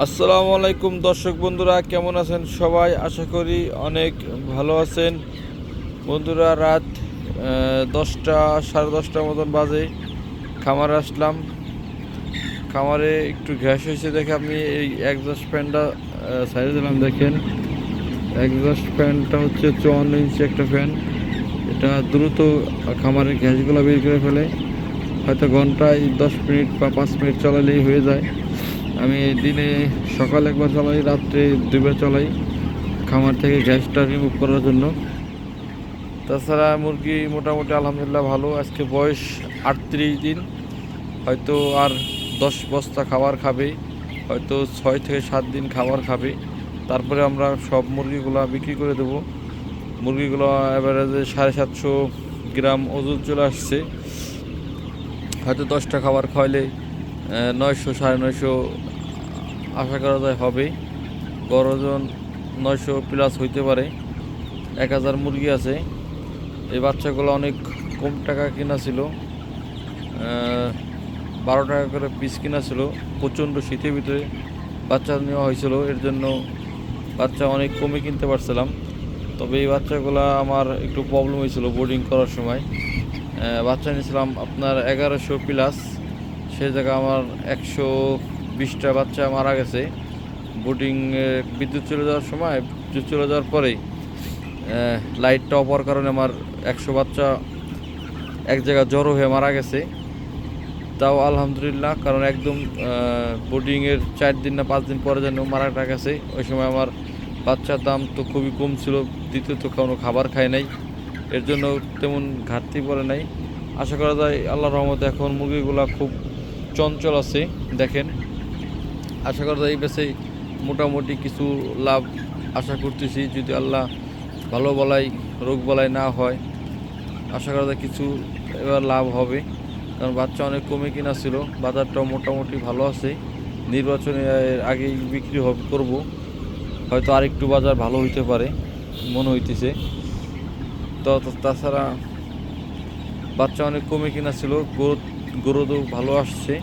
আসসালামু আলাইকুম দর্শক বন্ধুরা, কেমন আছেন সবাই? আশা করি অনেক ভালো আছেন। বন্ধুরা, রাত দশটা, সাড়ে দশটার মতন বাজে। খামারে আসলাম। খামারে একটু গ্যাস হয়েছে দেখে আমি এই একজস্ট ফ্যানটা সাইডে দিলাম, দেখেন। একজস্ট ফ্যানটা হচ্ছে চুয়ান্ন ইঞ্চি একটা ফ্যান এটা দ্রুত খামারের গ্যাসগুলো বের করে ফেলে। হয়তো ঘন্টায় দশ মিনিট বা পাঁচ মিনিট চালালেই হয়ে যায়। দিনে সকাল একবার চালাই, রাত্রে দুইবার চালাই, খামার থেকে গ্যাসটা রিমুভ করার জন্য। তাছাড়া মুরগি মোটামুটি আলহামদুলিল্লাহ ভালো, আজকে বয়স আটত্রিশ দিন। হয়তো আর দশ বস্তা খাবার খাবে, হয়তো ছয় থেকে সাত দিন খাবার খাবে। তারপরে আমরা সব মুরগিগুলো বিক্রি করে দেবো। মুরগিগুলো অ্যাভারেজে সাড়ে সাতশো গ্রাম ওজন চলে আসছে। হয়তো দশটা খাবার খাওয়াইলে নয়শো, সাড়ে নয়শো আশা করা যায় হবে। গড় ওজন নয়শো প্লাস হইতে পারে। এক হাজার মুরগি আছে। এই বাচ্চাগুলো অনেক কম টাকা কিনা ছিল। বারো টাকা করে পিস কিনা ছিল। প্রচণ্ড শীতের ভিতরে বাচ্চা নেওয়া হয়েছিল। এর জন্য বাচ্চা অনেক কমে কিনতে পারছিলাম। তবে এই বাচ্চাগুলো আমার একটু প্রবলেম হয়েছিল বোর্ডিং করার সময়। বাচ্চা নিয়েছিলাম আপনার এগারোশো প্লাস সেই জায়গায় আমার একশো বিশটা বাচ্চা মারা গেছে। বোর্ডিং বিদ্যুৎ চলে যাওয়ার সময়, বিদ্যুৎ চলে যাওয়ার পরেই লাইটটা হওয়ার কারণে আমার একশো বাচ্চা এক জায়গায় জড়ো হয়ে মারা গেছে। তাও আলহামদুলিল্লাহ, কারণ একদম বোটিংয়ের চার দিন না পাঁচ দিন পরে যেন মারাটা গেছে, ওই সময় আমার বাচ্চার দাম তো খুবই কম ছিল দ্বিতীয়ত কোনো খাবার খায় নাই। এর জন্য তেমন ঘাটতি পড়ে নাই। আশা করা যায় আল্লাহ রহমতে এখন মুরগিগুলা খুব চঞ্চল আছে, দেখেন। আশা করা যায় এই মোটামুটি কিছু লাভ আশা করতেছি, যদি আল্লাহ ভালো বলাই, রোগ বলাই না হয়, আশা করা যায় কিছু এবার লাভ হবে। কারণ বাচ্চা অনেক কমে কিনা ছিল, বাজারটাও মোটামুটি ভালো আছে। নির্বাচনের আগেই বিক্রি করব। হয়তো আরেকটু বাজার ভালো হইতে পারে, মনে হইতেছে। তো তো- তাছাড়া বাচ্চা অনেক কমে কিনা ছিল গ্রোথ গ্রোথও ভালো আসছে।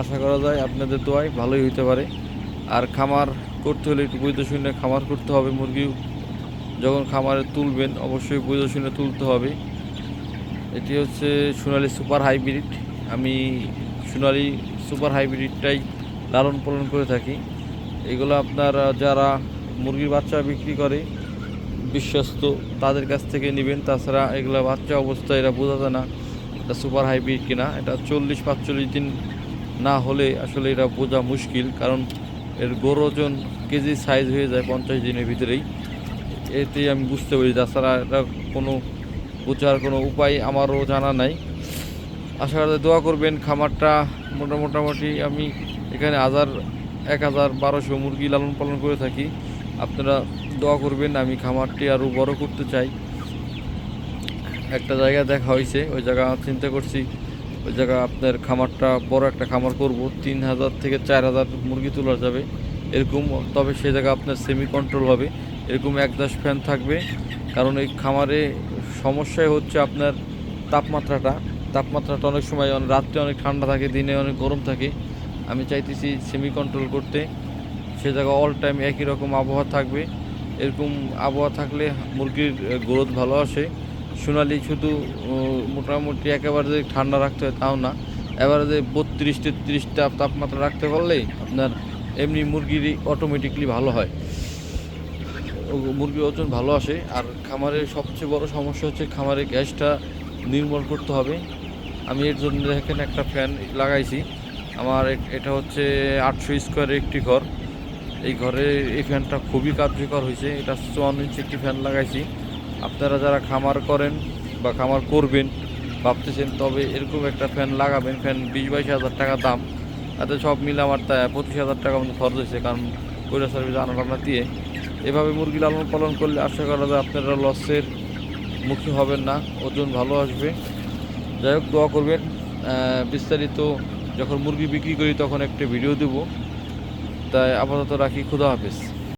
আশা করা যায় আপনাদের দোয়ায় ভালোই হইতে পারে। আর খামার করতে হলে একটু বুঝতে শুনে খামার করতে হবে মুরগি যখন খামারে তুলবেন, অবশ্যই বুঝে শুনে তুলতে হবে। এটি হচ্ছে সোনালি সুপার হাইব্রিড। আমি সোনালি সুপার হাইব্রিডটাই লালন পালন করে থাকি। এগুলো আপনার যারা মুরগির বাচ্চা বিক্রি করে, বিশ্বস্ত, তাদের কাছ থেকে নেবেন। তাছাড়া এগুলো বাচ্চা অবস্থায় এরা বোঝা যায় না এটা সুপার হাইব্রিড কিনা। এটা চল্লিশ, পাঁচচল্লিশ দিন না হলে আসলে এটা বোঝা মুশকিল, কারণ এর গড় ওজন কেজি সাইজ হয়ে যায় পঞ্চাশ দিনের ভিতরেই। এতেই আমি বুঝতে পারি, তাছাড়া এটা কোনো বোঝার কোনো উপায় আমারও জানা নাই। আশা করা দোয়া করবেন, খামারটা মোটা মোটামুটি আমি এখানে হাজার, এক হাজার বারোশো মুরগি লালন পালন করে থাকি। আপনারা দোয়া করবেন, আমি খামারটি আরও বড় করতে চাই। একটা জায়গা দেখা হয়েছে, ওই জায়গা চিন্তা করছি ওই জায়গা আপনার খামারটা, বড় একটা খামার করব, তিন হাজার থেকে চার হাজার মুরগি তোলা যাবে এরকম, তবে সে জায়গা আপনার সেমি কন্ট্রোল হবে। এরকম এক দশ ফ্যান থাকবে, কারণ এই খামারে সমস্যাই হচ্ছে আপনার তাপমাত্রাটা। তাপমাত্রাটা অনেক সময় রাত্রে অনেক ঠান্ডা থাকে, দিনে অনেক গরম থাকে। আমি চাইতেছি সেমি কন্ট্রোল করতে। সে জায়গা অল টাইম একই রকম আবহাওয়া থাকবে। এরকম আবহাওয়া থাকলে মুরগির গ্রোথ ভালো আসে। সোনালি শুধু মোটামুটি একেবারে যে ঠান্ডা রাখতে হয় তাও না। এবারে যে বত্রিশ তেত্রিশটা তাপমাত্রা রাখতে পারলেই আপনার এমনি মুরগিরই অটোমেটিকলি ভালো হয়। মুরগির ওজন ভালো আসে। আর খামারের সবচেয়ে বড় সমস্যা হচ্ছে খামারে গ্যাসটা নির্মূল করতে হবে। আমি এর জন্য দেখেন একটা ফ্যান লাগাইছি। আমার এটা হচ্ছে আটশো স্কোয়ারের একটি ঘর। এই ঘরে এই ফ্যানটা খুবই কার্যকর হয়েছে। এটা চুয়ান্ন ইঞ্চি একটি ফ্যান লাগাইছি। আপনারা যারা খামার করেন বা খামার করবেন, ভাবতেছেন, তবে এরকম একটা ফ্যান লাগাবেন, ফ্যান বিশ বাইশ হাজার টাকা দাম। তাতে সব মিলে আমার তা পঁচিশ হাজার টাকা মতো খরচ হয়েছে, কারণ কইরা সার্ভিস আনা টানা দিয়ে। এভাবে মুরগি লালন পালন করলে আশা করা যায় আপনারা লসের মুখী হবেন না, ওজন ভালো আসবে। যাই হোক, দোয়া করবেন। বিস্তারিত যখন মুরগি বিক্রি করি তখন একটা ভিডিও দেবো। তাই আপাতত রাখি, খুদা হাফেজ।